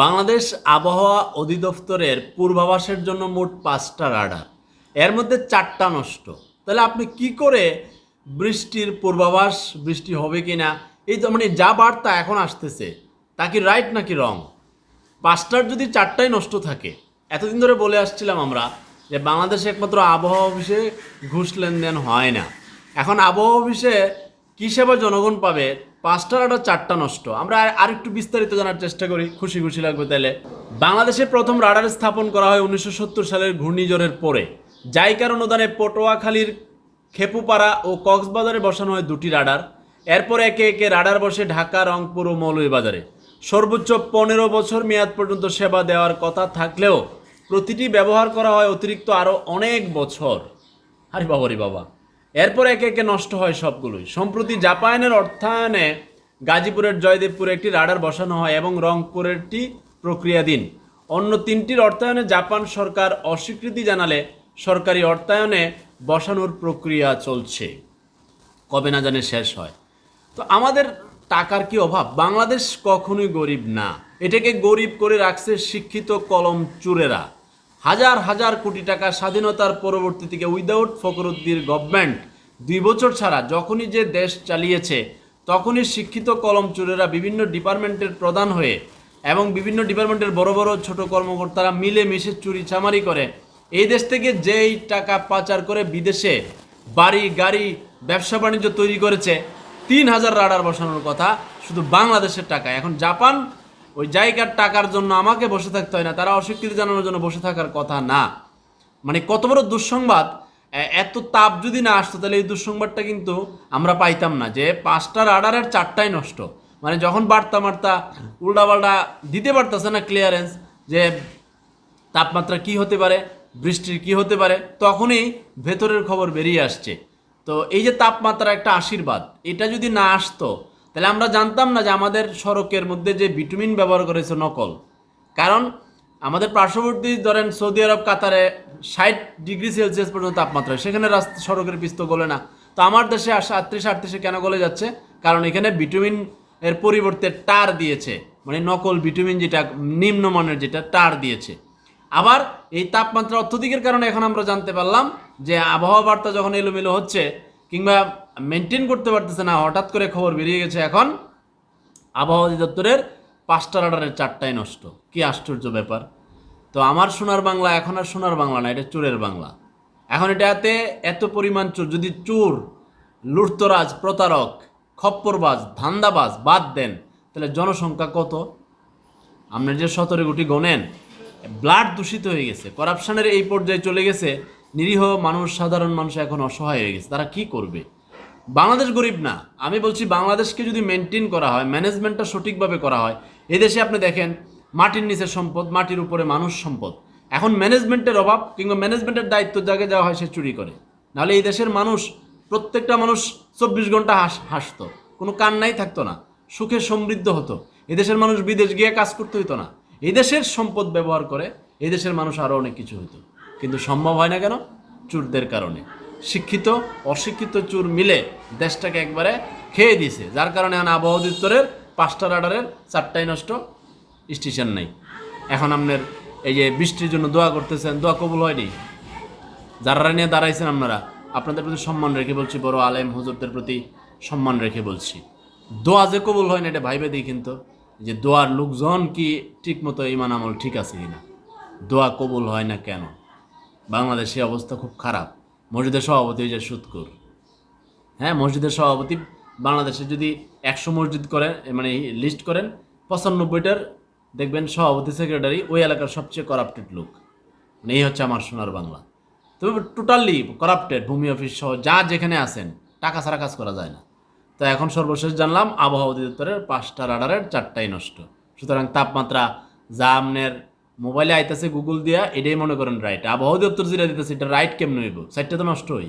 বাংলাদেশ আবহাওয়া অধিদপ্তরের পূর্বাভাসের জন্য মোট পাঁচটা রাডার। এর মধ্যে চারটা নষ্ট। তাহলে আপনি কি করে বৃষ্টির পূর্বাভাস, বৃষ্টি হবে কি না এই তো মানে যা বার্তা এখন আসতেছে, তা কি রাইট নাকি রং পাঁচটার যদি চারটাই নষ্ট থাকে, এতদিন ধরে বলে আসছিলাম আমরা যে বাংলাদেশে একমাত্র আবহাওয়া অফিসে ঘুষ লেনদেন হয় না। এখন আবহাওয়া অফিসে কী সেবা জনগণ পাবে পাঁচটার রাডার চারটা নষ্ট। আমরা আর- আরেকটু বিস্তারিত জানার চেষ্টা করি। খুশি খুশি লাগবে তাহলে বাংলাদেশে প্রথম রাডার স্থাপন করা হয় উনিশশো সত্তর সালের ঘূর্ণিঝড়ের পরে। জাইকার অনুদানে পটোয়াখালীর খেপুপাড়া ও কক্সবাজারে বসানো হয় দুটি রাডার। এরপর একে একে রাডার বসে ঢাকা, রংপুর ও মৌলভীবাজারে। সর্বোচ্চ পনেরো বছর মেয়াদ পর্যন্ত সেবা দেওয়ার কথা থাকলেও প্রতিটি ব্যবহার করা হয় অতিরিক্ত আরও অনেক বছর। আরে বাবা রে বাবা। এরপর একে একে নষ্ট হয় সবগুলোই। সম্প্রতি জাপানের অর্থায়নে গাজীপুরের জয়দেবপুরে একটি রাডার বসানো হয় এবং রংপুরেরটি প্রক্রিয়াধীন। অন্য তিনটির অর্থায়নে জাপান সরকার অস্বীকৃতি জানালে সরকারি অর্থায়নে বসানোর প্রক্রিয়া চলছে। কবে না জানে শেষ হয়। তো আমাদের টাকার কি অভাব? বাংলাদেশ কখনোই গরিব না। এটাকে গরিব করে রাখছে শিক্ষিত কলম চুরেরা। হাজার হাজার কোটি টাকা স্বাধীনতার পরবর্তী থেকে উইদাউট ফখরুদ্দির গভর্নমেন্ট দুই বছর ছাড়া যখনই যে দেশ চালিয়েছে, তখনই শিক্ষিত কলম চুরেরা বিভিন্ন ডিপার্টমেন্টের প্রধান হয়ে এবং বিভিন্ন ডিপার্টমেন্টের বড় বড় ছোট কর্মকর্তারা মিলে মিশে চুরি চামারি করে। এই দেশ থেকে যেই টাকা পাচার করে বিদেশে বাড়ি, গাড়ি, ব্যবসা বাণিজ্য তৈরি করেছে, তিন হাজার রাডার বসানোর কথা শুধু বাংলাদেশের টাকা এখন জাপান ওই জায়গার টাকার জন্য আমাকে বসে থাকতে হয় না, তারা অস্বীকৃতি জানানোর জন্য বসে থাকার কথা না। মানে কত বড় দুঃসংবাদ। এত তাপ যদি না আসতো, তাহলে এই দুঃসংবাদটা কিন্তু আমরা পাইতাম না যে পাঁচটা রাডারের চারটাই নষ্ট। মানে যখন বার্তা মার্তা উল্টাপাল্টা দিতে পারতেছে না ক্লিয়ারেন্স যে তাপমাত্রা কি হতে পারে বৃষ্টির কি হতে পারে, তখনই ভেতরের খবর বেরিয়ে আসছে। তো এই যে তাপমাত্রা একটা আশীর্বাদ, এটা যদি না আসতো তাহলে আমরা জানতাম না যে আমাদের সড়কের মধ্যে যে ভিটামিন ব্যবহার করেছে নকল। কারণ আমাদের পার্শ্ববর্তী ধরেন সৌদি আরব, কাতারে ষাট ডিগ্রি সেলসিয়াস পর্যন্ত তাপমাত্রা, সেখানে রাস্তা সড়কের পিস্ত গলে না। তো আমার দেশে সাতত্রিশ আটত্রিশে কেন গলে যাচ্ছে? কারণ এখানে ভিটামিন এর পরিবর্তে টার দিয়েছে। মানে নকল ভিটামিন যেটা, নিম্নমানের যেটা টার দিয়েছে। আবার এই তাপমাত্রা অত্যধিকের কারণে এখন আমরা জানতে পারলাম যে আবহাওয়া বার্তা যখন এলোমেলো হচ্ছে, কিংবা মেনটেন করতে পারতেছে না, হঠাৎ করে খবর বেরিয়ে গেছে এখন আবহাওয়া অধিদপ্তরের পাঁচটা রাডারের চারটাই নষ্ট। কি আশ্চর্য ব্যাপার। তো আমার সোনার বাংলা এখন আর সোনার বাংলা না, এটা চোরের বাংলা। এখন এটাতে এত পরিমাণ চোর, যদি চোর, লুটতরাজ, প্রতারক, খপ্পরবাজ, ধান্দাবাজ বাদ দেন, তাহলে জনসংখ্যা কত? আপনার যে সতেরো কোটি গণেন, ব্লাড দূষিত হয়ে গেছে, করাপশনের এই পর্যায়ে চলে গেছে, নিরীহ মানুষ, সাধারণ মানুষ এখন অসহায় হয়ে গেছে, তারা কি করবে? বাংলাদেশ গরিব না। আমি বলছি বাংলাদেশকে যদি মেনটেন করা হয় ম্যানেজমেন্টটা সঠিকভাবে করা হয়, এদেশে আপনি দেখেন, মাটির নিচে সম্পদ, মাটির উপরে মানুষ সম্পদ। এখন ম্যানেজমেন্টের অভাব কিংবা ম্যানেজমেন্টের দায়িত্ব যাকে যাওয়া হয় সে চুরি করে। নাহলে এই দেশের মানুষ, প্রত্যেকটা মানুষ চব্বিশ ঘণ্টা হাস, হাসতো। কোনো কান্নাই থাকতো না। সুখে সমৃদ্ধ হতো। এদেশের মানুষ বিদেশ গিয়ে কাজ করতে হতো না। এদেশের সম্পদ ব্যবহার করে এদেশের মানুষ আরও অনেক কিছু হতো কিন্তু সম্ভব হয় না কেন? চুরদের কারণে। শিক্ষিত, অশিক্ষিত চুর মিলে দেশটাকে একবারে খেয়ে দিয়েছে। যার কারণে এখন আবহাওয়া অধিদপ্তরের পাঁচটা রাডারের চারটাই নষ্ট, স্টেশন নেই। এখন আপনার এই যে বৃষ্টির জন্য দোয়া করতেছেন, দোয়া কবুল হয়নি। যারা নিয়ে দাঁড়াইছেন আপনারা, আপনাদের প্রতি সম্মান রেখে বলছি, বড় আলেম হুজুরদের প্রতি সম্মান রেখে বলছি। দোয়া যে কবুল হয় না এটা ভাইবে দিই কিন্তু, যে দোয়ার লোকজন কি ঠিক মতো ইমান আমল ঠিক আছে কিনা? দোয়া কবুল হয় না কেন? বাংলাদেশে অবস্থা খুব খারাপ। মসজিদের সভাপতি হয়ে যায় সুৎকুর। হ্যাঁ মসজিদের সভাপতি বাংলাদেশে যদি একশো মসজিদ করেন মানে লিস্ট করেন, পঁচানব্বইটার দেখবেন সভাপতি সেক্রেটারি ওই এলাকার সবচেয়ে করাপ্টেড লোক। মানে এই হচ্ছে আমার সোনার বাংলা। তবে টোটালি করাপ্টেড ভূমি অফিস সহ যা যেখানে আছেন, টাকা ছাড়া কাজ করা যায় না। তো এখন সর্বশেষ জানলাম, আবহাওয়া অধিদপ্তরের পাঁচটা রাডারের চারটাই নষ্ট। সুতরাং তাপমাত্রা আপনার মোবাইলে আইতাছে গুগল দিয়া, এটাই মনে করেন রাইট আবহাওয়া দপ্তর যেটা দিতেছে, এটা রাইট কেমন হইব? সাইটটা তো নষ্ট হই।